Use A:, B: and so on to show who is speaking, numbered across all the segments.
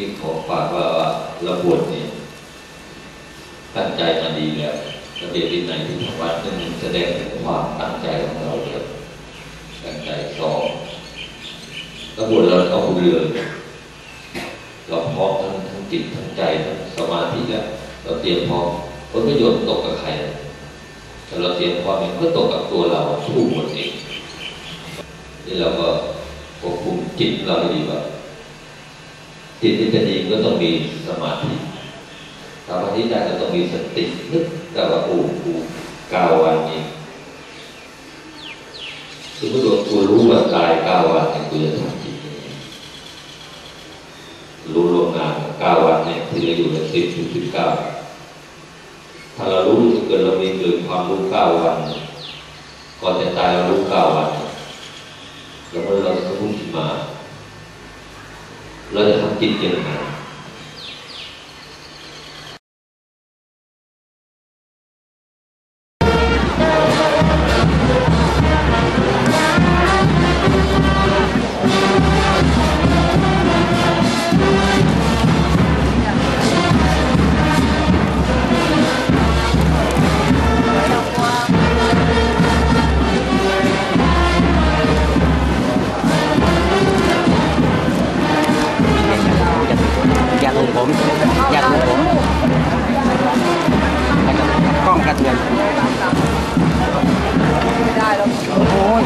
A: นี่ขอฝากว่าระบวชนี่ยตั้งใจมาดีแล้วระเบียบวินัยที่ทางวัดนั่นแสดงถึงความตั้งใจของเราเลยตั้งใจสอบระบวชเราเอาเรือเราพร้อมทั้งทั้งจิตทั้งใจทั้งสมาธิแล้วเราเตรียมพร้อมผลประโยชน์ตกกับใครแต่เราเตรียมพร้อมเองก็ตกกับตัวเราสู้หมดเองนี่เราก็ควบคุมจิตเราให้ดีว่า จิตที่จะดีก็ต้องมีสมาธิสมาธิได้ก็ต้องมีสตินึกแต่ว่าปูปูกาววันนี้สมมติว่ากูรู้ว่าตายก้าวันเนี่ยกูจะทำจิตรู้ล่วงหน้าเก้าวันเนี่ยที่เราอยู่ในสิบถึงสิบเก้าถ้าเรารู้ถ้าเกิดเรามีเกิดความรู้เก้าวัน ก่อนจะตายเรารู้เก้าวัน แล้วเมื่อเราสะดุ้งขึ้นมา เราจะทำจิตยังไง
B: ผมอยากดูผมกล้องกระเทือนโอ้ย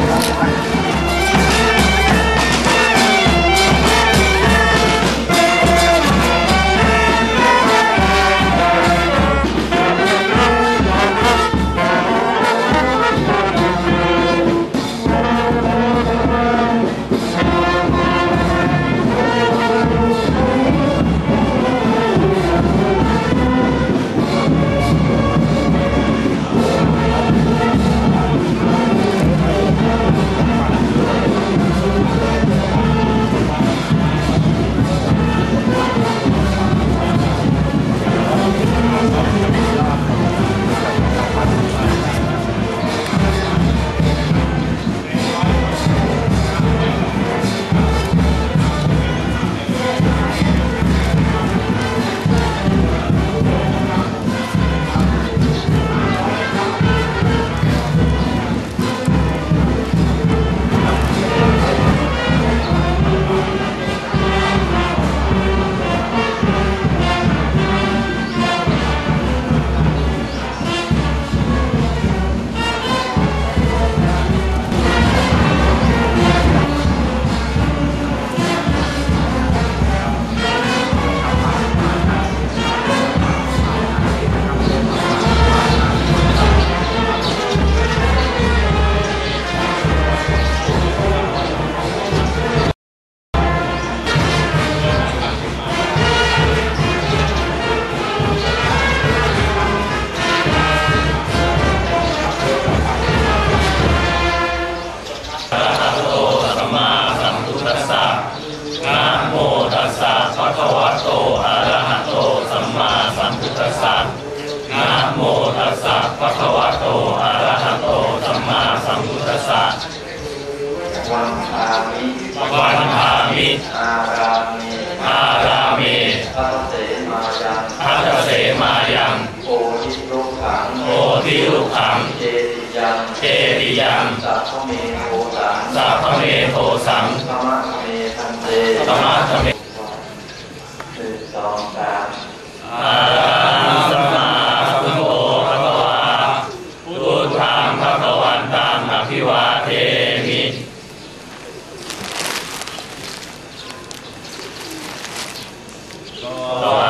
C: ต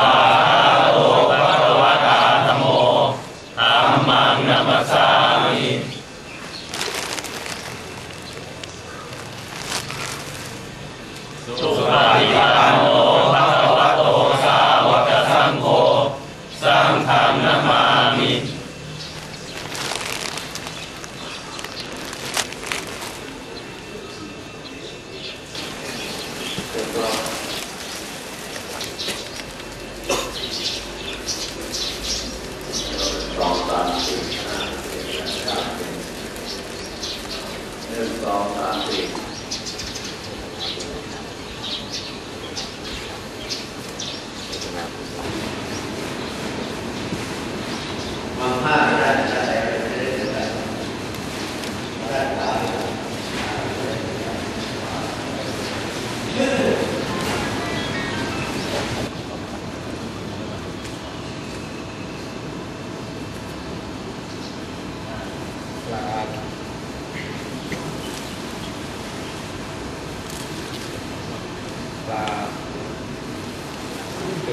D: about uh, เร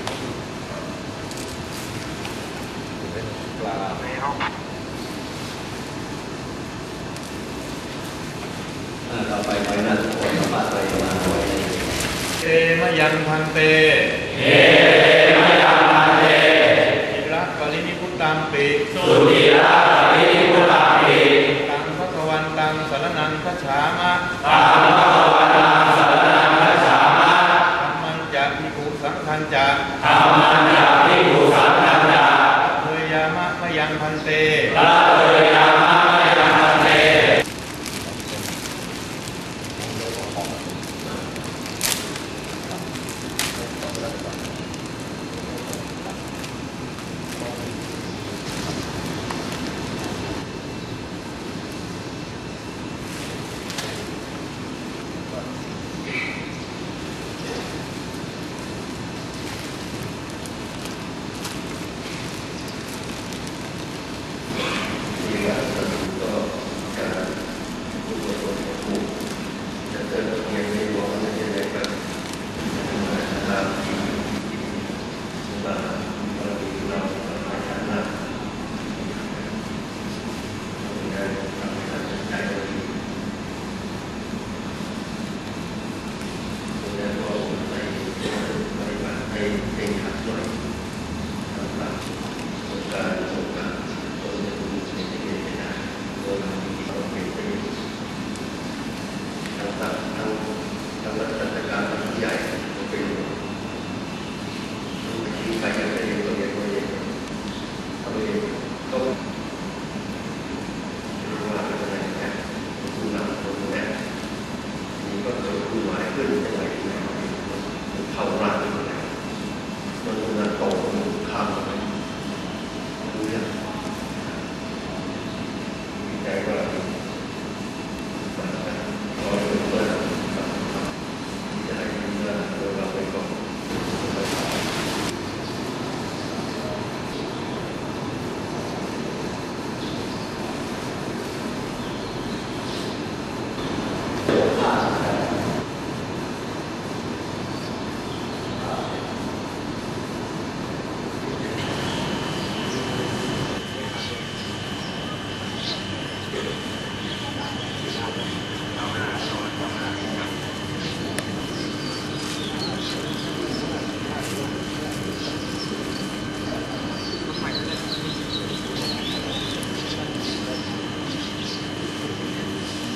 D: า
E: ไปไปนั่นคนมาไปมาไว้
F: เอมยังพันเต เอมยังพันเตอิระปรินิพุตังปิสุติ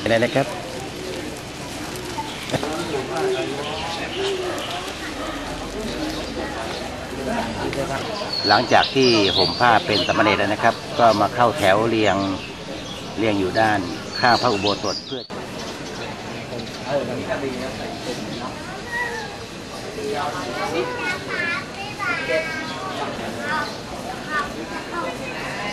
G: อะไรนะครับ หลังจากที่ห่มผ้าเป็นสามเณรแล้วนะครับ ก็มาเข้าแถวเรียงเรียงอยู่ด้านข้างพระอุโบสถเพื่อ
F: อ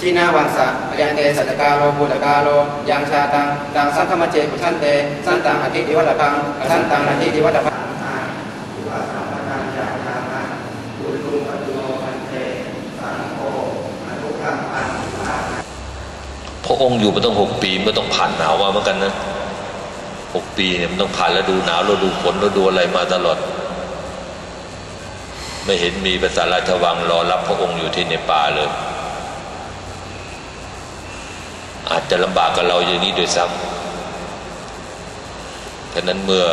H: ชีนาวังสะยังเตสัจกาโลบุตกาโลยังชาตังตังสังฆมเจปุชันเต สันตังอธิติวัตพังสันตังอธิติวัตพัง
A: พระองค์อยู่มาต้องหกปีมันต้องผ่านหนาวมาเหมือนกันนะหกปีเนี่ยมันต้องผ่านฤดูหนาวฤดูฝนฤดูอะไรมาตลอด ไม่เห็นมีภาษาราชวังรอรับพระองค์อยู่ที่ในป่าเลย อาจจะลำบากกับเราอย่างนี้โดวยซ้ำฉะนั้นเมื่อ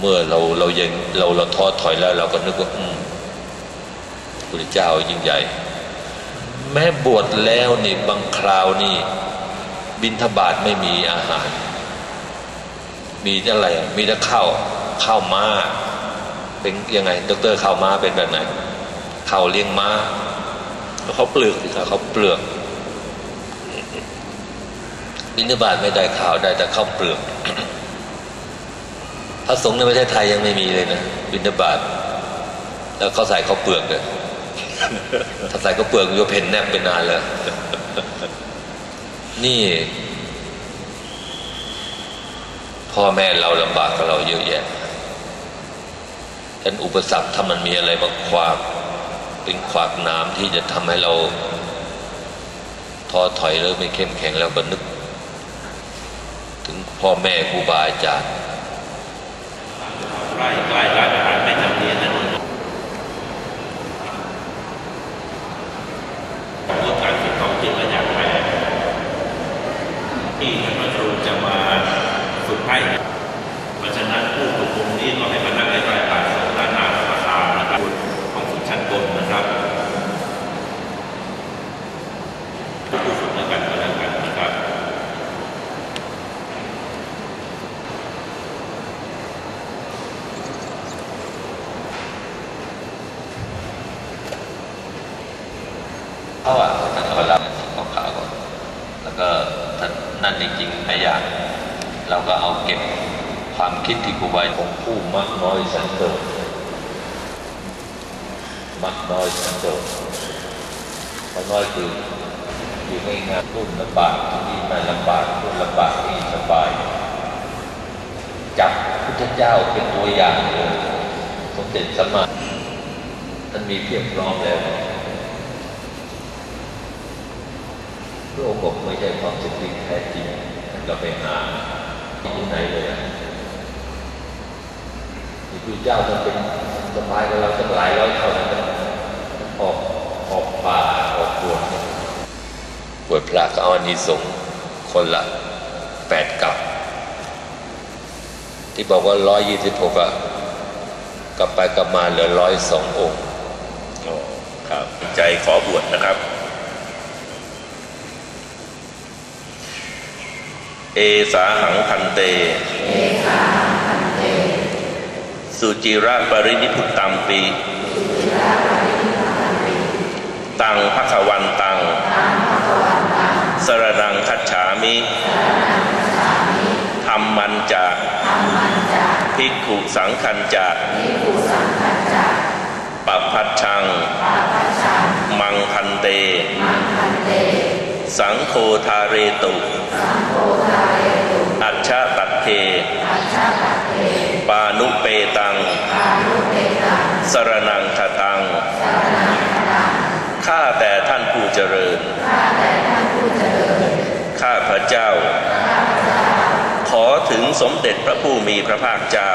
A: เมื่อเราเรายังเราเราท้อถอยแล้วเราก็นึกว่าอืมพระเจ้ายิ่งใหญ่ แม้บวชแล้วนี่บางคราวนี่ บินทบาทไม่มีอาหาร มีอะไรมีแต่ข้าวข้าวม้าเป็นยังไงดรข้าวม้าเป็นแบบไหนข้าวเลี้ยงมา้า
C: เขาเปลือกสิครับ
A: เขาเปลือก บินบาทไม่ได้ข้าวได้แต่ข้าวเปลือกพระสงฆ์ในประเทศไทยยังไม่มีเลยนะบินบาทแล้วเขาใส่ข้าวเปลือกเลยถ้าใส่ข้าวเปลือกโยเพนแนบไปนานแล้วนี่พ่อแม่เราลำบากกับเราเยอะแยะฉะนั้นอุปสรรคถ้ามันมีอะไรมาขวาก เป็นขวากน้ำที่จะทำให้เราท้อถอยแล้วไม่เข้มแข็งแล้วก็นึก ถึงพ่อแม่ครูบาอาจารย์
C: ใกล้ใกล้ร้านอาหารไม่จำเป็นนะเรื่องการฝึกต้องขึ้นมาอย่างแรกที่ท่านพระครูจะมาฝึกให้ เพราะฉะนั้นผู้ฝึกกลุ่มนี้ก็ให้มานั่งใกล้ๆปากสงด้านหน้าพระประธานนะครับของฝึกชั้นบนนะครับผู้ฝึกแล้วกันก็แล้วกันนะครับ
A: เขาอะท่านก็รับของขาวก่อนแล้วก็ท่านนั่นจริงๆหลายอย่างเราก็เอาเก็บ ความคิดที่ครูบาของผู้มักน้อยสันโดษมักน้อยสันโดษมักน้อยคืออยู่ง่ายรุ่นลำบากที่นี่ไม่ลำบากรุ่นลำบากที่สบายจับพุทธเจ้าเป็นตัวอย่างเลยสมเด็จสมมาท่านมีเพียบพร้อมแล้วพระองค์บอกไม่ใช่ความสุขที่แท้จริงท่านก็ไปหาที่ไหนเลยอะ คือเจ้าท่านเป็นสบายกับเราตั้งหลายร้อยเท่านั้นนะออกออกป่าออกบวชบวชพระก็เอาอานิสงส์คนละแปดกับ ที่บอกว่าร้อยยี่สิบหกอะกลับไปกลับมาเหลือร้อยสององค์
C: อ๋อครับใจขอบวชนะครับ เอสาหังพันเตสุ สุจิระปรินิพุตตัมปีตังภควันตัง สรนังคัจฉามิธรรมันจะภิกขุสังคันจะปัปพัชชัง มังพันเต สังโฆทาเรตุ อัชชะตัดเท ปานุเปตัง สรนังคทัง ข้าแต่ท่านผู้เจริญ ข้าพระเจ้า ขอถึงสมเด็จพระผู้มีพระภาคเจ้า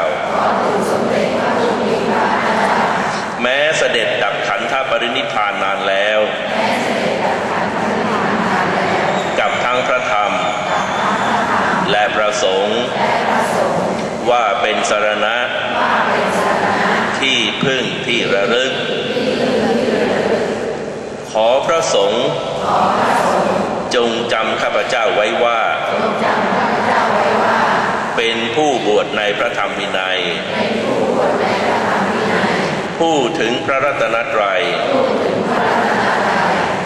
C: แม้เสด็จดับขันธปรินิพพานนานแล้ว กับทั้งพระธรรม และประสงค์ ว่าเป็นสารณะ ที่พึ่งที่ระลึก ขอพระสงฆ์จงจำข้าพเจ้าไว้ว่า เป็นผู้บวชในพระธรรมวินัย ผู้ถึงพระรัตนตรัย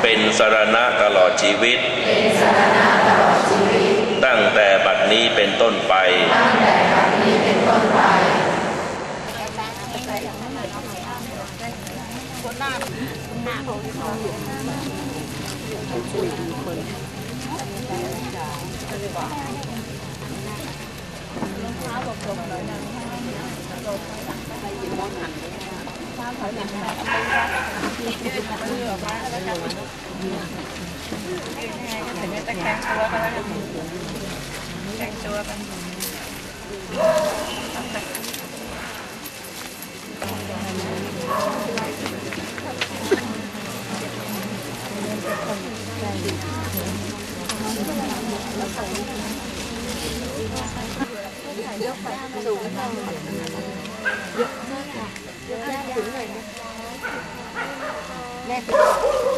C: เป็นสารณะตลอดชีวิต ตั้งแต่บัดนี้เป็นต้นไป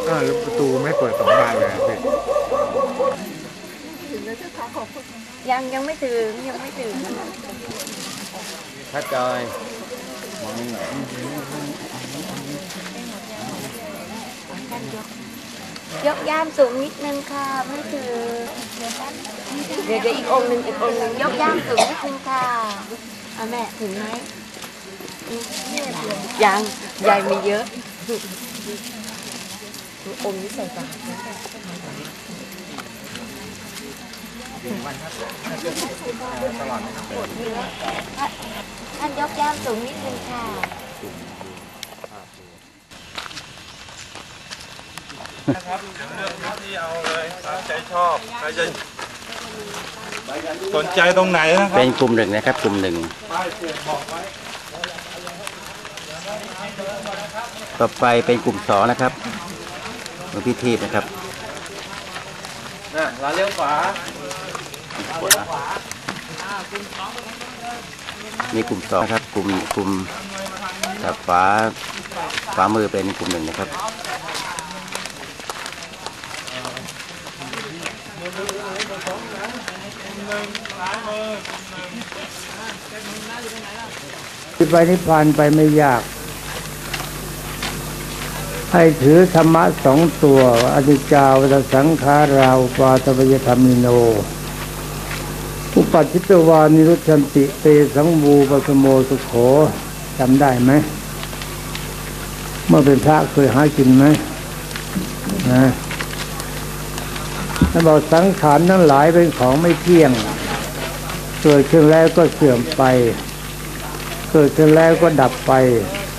I: อ่าแล้วประตูไม่เปิดสองบานเลยอะพี่
J: ยังยังไม่ถึงยังไม่ถึง
B: ถ้าจอย
J: ยกย่ามสูงนิดนึงค่ะไม่ถึงเดี๋ยวอีกองหนึ่งอีกองหนึ่งยกย่ามสูงนิดนึงค่ะเอาแม่ถึงไหมยังยายมีเยอะอมนี้ใส่ปากท่านยกย่ามสูงนิดนึงค่ะ
C: ที่เอาเลยตามใจชอบใครจะสนใจตรงไหนนะครับ
B: เป็นกลุ่มหนึ่งนะครับ กลุ่มหนึ่ง
C: ป้ายเสียบอกไว้
B: ต่อไปเป็นกลุ่มสองนะครับหลวงพี่ทีพนะครับ
H: น่ะเราเลี้ยวขวา
B: มีกลุ่มสองนะครับ กลุ่มกลุ่มกับฝาฝามือเป็นกลุ่มหนึ่งนะครับ
K: ที่ไปนิพพานไปไม่ยาก ให้ถือธรรมะสองตัวอนิจาวัฏสังขาราอุปาตวยธรรมิโน อุปัชิตวานิรุชันติเตสังวูปสโมสุโขจำได้ไหม เมื่อเป็นพระเคยหากินไหมนะ แล้วบอกสังขารทั้งหลายเป็นของไม่เที่ยง เกิดขึ้นแล้วก็เสื่อมไป เกิดขึ้นแล้วก็ดับไป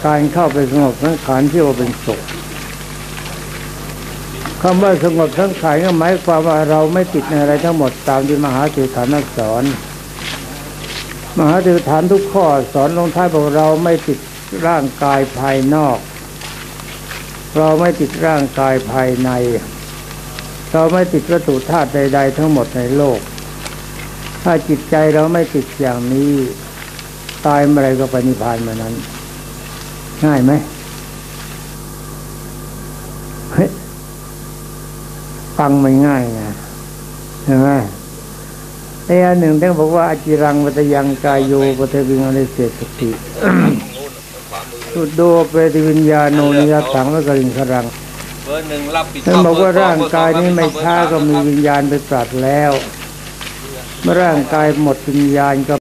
K: การเข้าไปสงบสังขารที่ว่าเป็นสุขคำว่าสงบสังขารก็หมายความว่าเราไม่ติดในอะไรทั้งหมดตามที่มหาติฐานสอน มหาติฐานทุกข้อสอนลงท้ายบอกเราไม่ติดร่างกายภายนอก เราไม่ติดร่างกายภายใน เราไม่ติดวัตถุธาตุใด ๆ ทั้งหมดในโลก ถ้าจิตใจเราไม่ติดอย่างนี้ ตายเมื่อไรก็ไปนิพพานเมื่อนั้น ง่ายไหมเฮ้ยฟังไม่ง่ายไงใช่ไหมไอ้อันหนึ่งท่านบอกว่าอาจิรังวัตยังกายโยปเทวิงอนิเสสติสุดโดเปติวิญญาโนนิยถังวะกริงครัง
A: เบอร์หนึ่งรับผิดช
K: ท่าน
A: อบ
K: บอกว่า
A: เบอ
K: ร่าง
A: ส
K: กายนี้ไม่
A: เบอร์
K: ช้า
A: ส
K: ก็มีวิญญาณไปตรัสแล้ว เมื่อร่างกายหมดวิญญาณก็